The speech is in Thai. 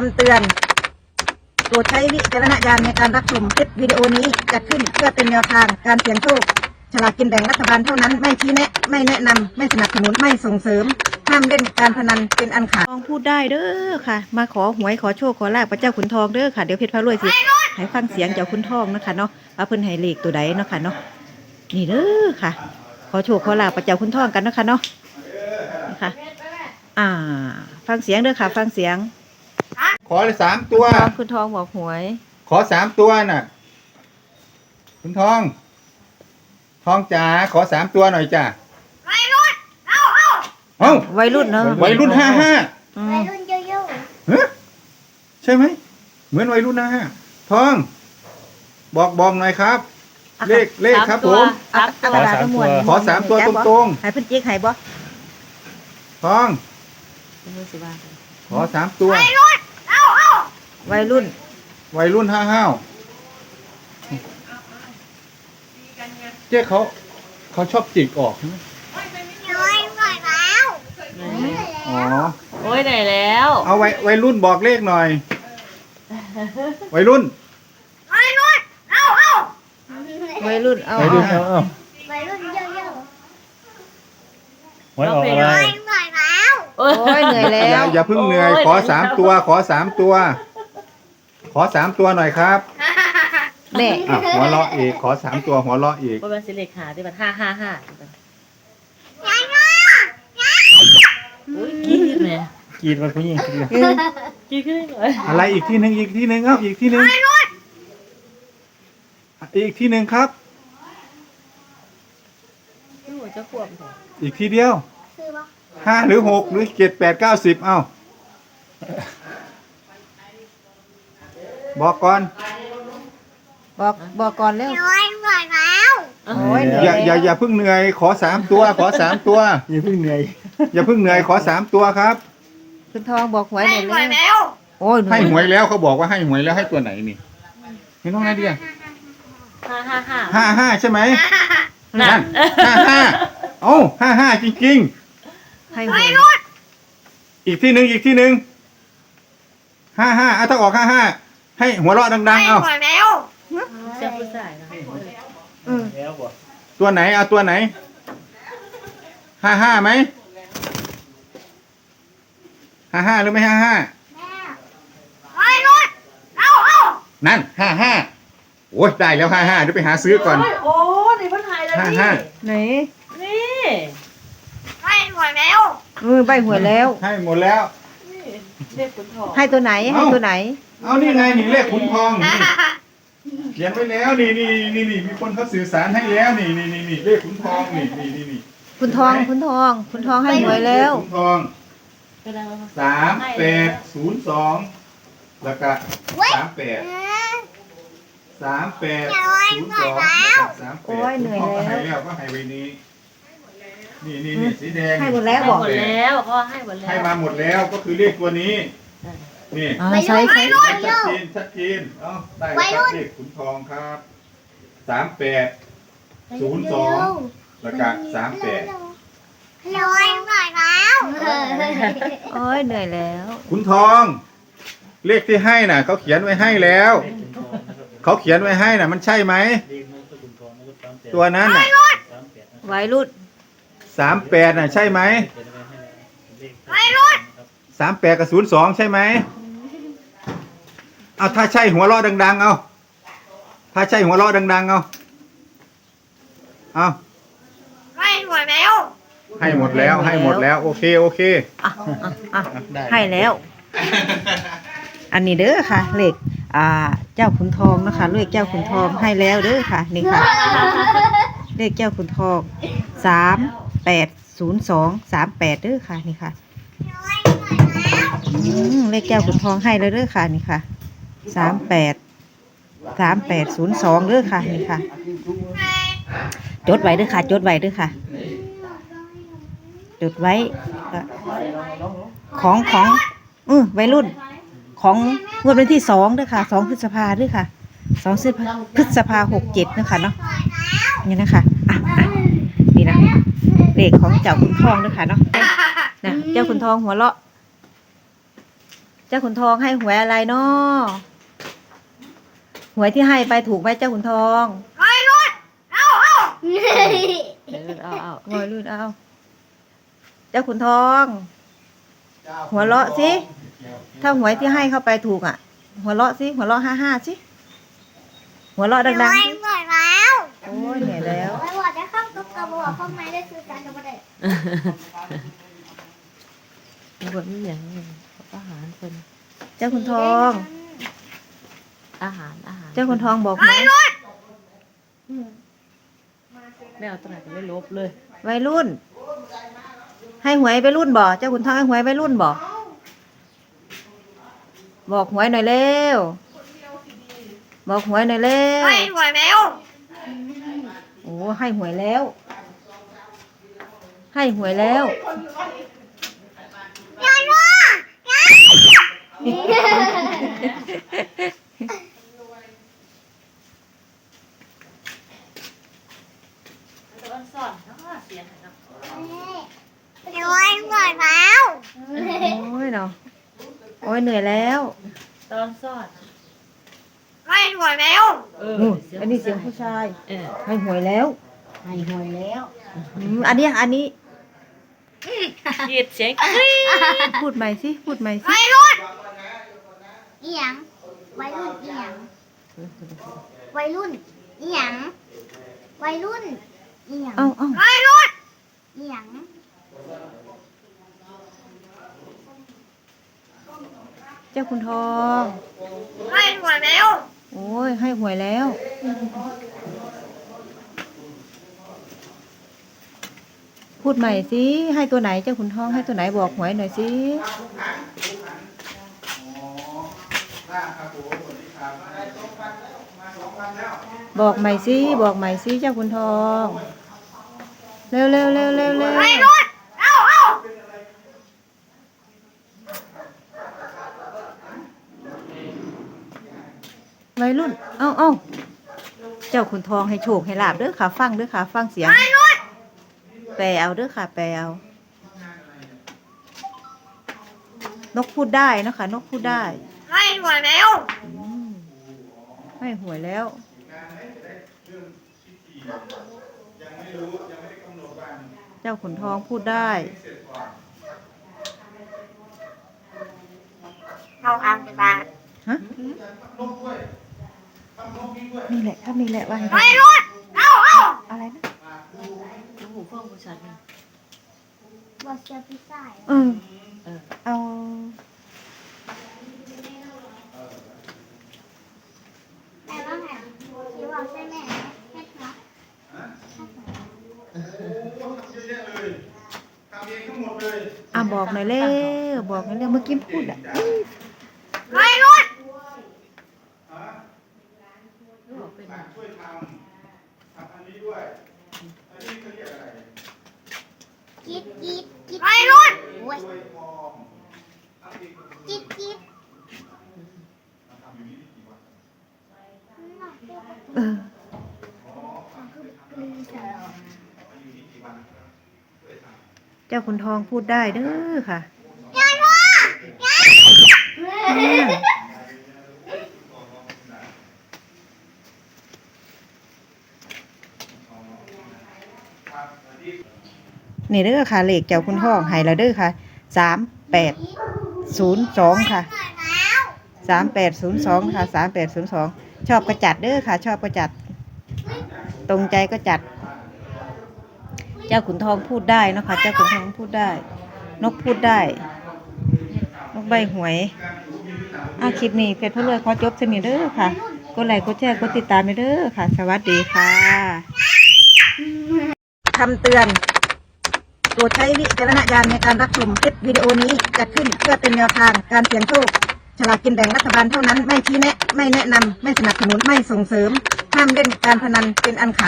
คำเตือน โปรดใช้วิจารณญาณในการรับชมคลิปวิดีโอนี้จัดขึ้นเพื่อเป็นแนวทางการเสี่ยงโชค ฉลากกินแบ่งรัฐบาลเท่านั้น ไม่ชี้แนะ ไม่แนะนำ ไม่สนับสนุน ไม่ส่งเสริม ห้ามเล่นการพนันเป็นอันขาด ทองพูดได้เด้อค่ะ มาขอหวยขอโชคขอลาบพระเจ้าขุนทองเด้อค่ะ เดี๋ยวเพชรพระรวยสิให้ฟังเสียงเจ้าขุนทองเนาะคะเนาะว่าเพิ่นให้เลขตัวใดเนาะค่ะเนาะ นี่เด้อค่ะ ขอโชคขอลาบพระเจ้าขุนทองกันเนาะค่ะเนาะนี่ค่ะ อ่า ฟังเสียงเด้อค่ะ ฟังเสียง ขอเลยสามตัวทองขุนทองบอกหวย ขอสามตัวน่ะ คุณทอง ทองจ๋าขอสามตัวหน่อยจ้ะเอ้าวัยรุ่นเนาะวัยรุ่นห้าห้าอืวัมยรุ่นโยโย่ฮะใช่ไหม เหมือนวัยรุ่นห้าห้าทอง บอกบอกหน่อยครับเลขเลขครับผมอักกระดาษทั้งมวลขอสามตัวตรงให้เพิ่นเจ๊กให้บ่ๆทอง ขอสามตัว วัยรุ่น วัยรุ่นห้าห้าเจ๊เขาเขาชอบจิกออกใช่ไหมน้อยหน่อยแล้วอ๋อ โอ้ยไหนแล้ว เอาวัยวัยรุ่นบอกเลขหน่อย วัยรุ่น วัยรุ่น เอาเอาวัยรุ่นเอาวัยรุ่นเอาเอาเอาวัยรุ่นโยโย่หวยออกอะไรน้อยหน่อยแล้วโอ้ยโอ้ยเหนื่อยอแล้ย่าวอย่าเพิ่งเหนื่อยโอ้ยขอสามตัว ขอสามตัวข อสามตัวหน่อยครับแน่อะหัวเราะอีกขอสามตัวหัวเราะอีกว่าเป็นสิเลขหาที่มันห้าห้าห้าอุ้ยกี้ไหมกรีดมันผู้หญิงกรีดกี้ขึ้นหน่อยอะไรอีกที่หนึ่งอีกที่หนึ่งครับอีกที่หนึ่งอีกที่หนึ่งครับโอ้ยจะขวบเหรออีกทีเดียวคือว่าห้าหรือหกหรือเจ็ดแปดเก้าสิบเอ้า บอกก่อนบอกบอกก่อนแล้วน้อยหน่อยแล้วโอ้ยเหนื่อย่าอย่าอย่าเพิ่งเหนื่อย ขอสามตัว ขอสามตัว อย่าเพิ่งเหนื่อย อย่าเพิ่งเหนื่อยขอสามตัวครับคุณทองบอกหวยหน่อยหน่อยเลยแล้วโอ้ยให้หวยแล้วเขาบอกว่าให้หวยแล้วให้ตัวไหนนี่เห็นน้องนาเดียห้าห้าห้าห้าห้าใช่ไหมนั่นั่นนห้าห้าเอ้าห้าห้าจริงให้หวยๆอีกที่หนึ่งอีกที่หนึ่งห้าห้าอะถ้าออกห้าห้า ให้หัวเราะดัง ๆ เอาหน่อยแล้วเจ้าผู้ชายนะอืมแล้วบ่ตัวไหนเอาตัวไหนห้าห้าไหมห้าห้าหรือไม่ห้าห้าวัยรุ่นเอาเอานั่นห้าห้าโอ้ยได้แล้วห้าห้าเดี๋ยวไปหาซื้อก่อนโอ้ในพันไทยแล้วห้านี่ห้าไหนนี่วัยหน่อยแล้วมือใบหวยแล้ว ให้หมดแล้ว เลขขุนทองให้ตัวไหนให้ตัวไหน เอานี่ไงนี่เลขขุนทองนี่เขียนไว้แล้วนี่นี่นี่นี่มีคนเขาสื่อสารให้แล้วนี่นี่นี่นี่เลขขุนทองนี่นี่นี่นี่คุณทองคุณทองคุณทองให้หวยแล้ว เลขขุนทองก็ได้แล้วสามแปดศูนย์สองแล้วก็สามแปดสามแปดศูนย์สองแล้วก็สามแปดโอ้ยเหนื่อยแล้วให้แล้วก็ให้ไว้นี้ นี่นี่นี่สีแดงให้หมดแล้วให้บอกหมดแล้วเขาให้หมดแล้วให้มาหมดแล้วก็คือเลขตัวนี้ นี่อ่าใช่ใช่ชัดเจนชัดเจนเอ้าได้แล้วครับเลขขุนทองครับสามแปดศูนย์สองแล้วก็สามแปดน้อยหน่อยแล้วโอ้ยเหนื่อยแล้ว ขุนทอง เลขที่ให้น่ะ เขาเขียนไว้ให้แล้ว เขาเขียนไว้ให้น่ะ มันใช่ไหมเรียกมันก็คุณทองมันก็ตามแต่ตัวนั้นน่ะตามแต่นะวัยรุ่น สามแปดน่ะใช่ไหมเขียนไว้ให้แล้วเลขวัยรุ่นครับสามแปดกับศูนย์สองใช่ไหมเอาถ้าใช่หัวเราะดัง ๆ เอาถ้าใช่หัวเราะดัง ๆ เอาเอาวัยหน่อยแล้ว ให้หมดแล้วให้หมดแล้ว โอเคโอเคอะอะอะได้ให้แล้ว อันนี้เด้อค่ะเลขอ่าเจ้าขุนทองนะคะเลขเจ้าขุนทองให้แล้วเด้อค่ะ นี่ค่ะเลขเจ้าขุนทองสาม แปดศูนย์สองสามแปดเด้อค่ะนี่ค่ะอืมเลขเจ้าขุนทองให้แล้วเด้อค่ะนี่ค่ะสามแปดสามแปดศูนย์สองเด้อค่ะนี่ค่ะ จดไว้เด้อค่ะ จดไว้เด้อค่ะ จดไว้ของของเออวัยรุ่น ของงวดวันที่สองเด้อค่ะสองพฤษภาเด้อค่ะสองพฤษภาหกเจ็ดนะคะเนาะนี่นะคะอะอะอะ เลขของเจ้าคุณทองเด้อค่ะเนาะนะเจ้าคุณทองหัวเราะ เจ้าขุนทองให้หวยอะไรเนาะหวยที่ให้ไปถูกไหมเจ้าขุนทองไม่รู้เอาเอาเออเอาเอาหวยรุ่นเอาเจ้าขุนทอง หัวเราะสิถ้าหวยที่ให้เข้าไปถูกอะ หัวเราะสิหัวเราะห้าห้าสิหัวเราะดังไม่ๆสิไหวแล้วโอ้ยเหนื่อยแล้วไม่ไหวจะ เข้ากับกระบอกเข้าไม่ได้ซื้อการกระบอกได้บนนี่อย่างนี้อาหารคนเจ้าขุนทอง อาหารอาหาร เจ้าขุนทองบอกหวยไม่เอาตัวไหนก็ไม่ลบเลย วัยรุ่น ให้หวยไปรุ่นบ่ เจ้าขุนทองให้หวยไปรุ่นบ่ บอกหวยหน่อยเร็ว บอกหวยหน่อยเร็วไม่ไหวแล้ว โอ้ให้หวยแล้ว ให้หวยแล้วยายว่าตอนสอนเนาะเสียงเนาะไม่ไหวแล้วโอ้ยเนาะโอ้ยเหนื่อยแล้วตอนสอนไม่ไหวแล้วเออนู่นอันนี้เสียงผู้ชายเออให้หวยแล้วให้หวยแล้วอืมอันเนี้ยอันนี้เกียดเสียงกรี๊ดพูดใหม่สิ พูดใหม่สิไม่รู้อีหยังวัยรุ่นอีหยังวัยรุ่นอีหยังวัยรุ่นอีหยังเอ้าเอ้าไม่รู้อีหยังเจ้าคุณทองไม่ไหวแล้ว โอ้ย ให้หวยแล้ว พูดใหม่สิให้ตัวไหนเจ้าคุณทองให้ตัวไหนบอกหวยหน่อยสิบอกใหม่สิบอกใหม่สิเจ้าคุณทอง เร็วเร็วเร็วเร็วเร็วไม่รู้เอาเอาวัยรุ่น เอ้าเอ้าเจ้าคุณทองให้โชคให้ลาบเด้อค่ะ ฟังเด้อค่ะ ฟังเสียงไม่รู้ แปลเอาเด้อค่ะ แปลเอานกพูดได้เนาะคะ นกพูดได้ไม่ไหวแล้วอืมให้หวยแล้วเจ้าขุนทองพูดได้เอาอ่างไปฮะนี่แหละถ้านี่แหละว่าให้ไม่รู้เอาเอาอะไรนะโอ้โหเพิ่มผู้ชายเนี่ยว่าเสียพิซซ่าเออเออเอาแต่ว่าไงคิดว่าใช่แม่แม่ครับทำเองทั้งหมดเลยอะบอกหน่อยเร็วบอกหน่อยเร็วเมื่อกี้พูดอะไม่รู้ บอกเป็น ช่วยทำทำอันนี้ด้วย อันนี้เขาเรียกอะไร กิ๊ดกิ๊ดกิ๊ดไม่รู้โอ้ยช่วยฟอมกิ๊ดกิ๊ดเออเจ้าขุนทองพูดได้เด้อค่ะยายว่าอื นี่เด้อค่ะเลขเจ้าคุณทองให้แล้วเด้อค่ะสามแปดศูนย์สองค่ะสามแปดศูนย์สองค่ะสามแปดศูนย์สองชอบก็จัดเด้อค่ะ ชอบก็จัด ตรงใจก็จัด เจ้าขุนทองพูดได้นะคะเจ้าขุนทองพูดได้ นกพูดได้ นกใบหวยอาคลิปนี้เพจพ่อเลยขอจบสนิทเด้อค่ะกดไลค์กดแชร์กดติดตามไปเด้อค่ะ สวัสดีค่ะคำเตือน โปรดใช้วิจารณญาณในการรับชมคลิปวิดีโอนี้จัดขึ้นเพื่อเป็นแนวทางการเสี่ยงโชคฉลากกินแบ่งรัฐบาลเท่านั้นไม่ชี้แนะ ไม่แนะนำไม่สนับสนุนไม่ส่งเสริมห้ามเล่นการพนันเป็นอันขาด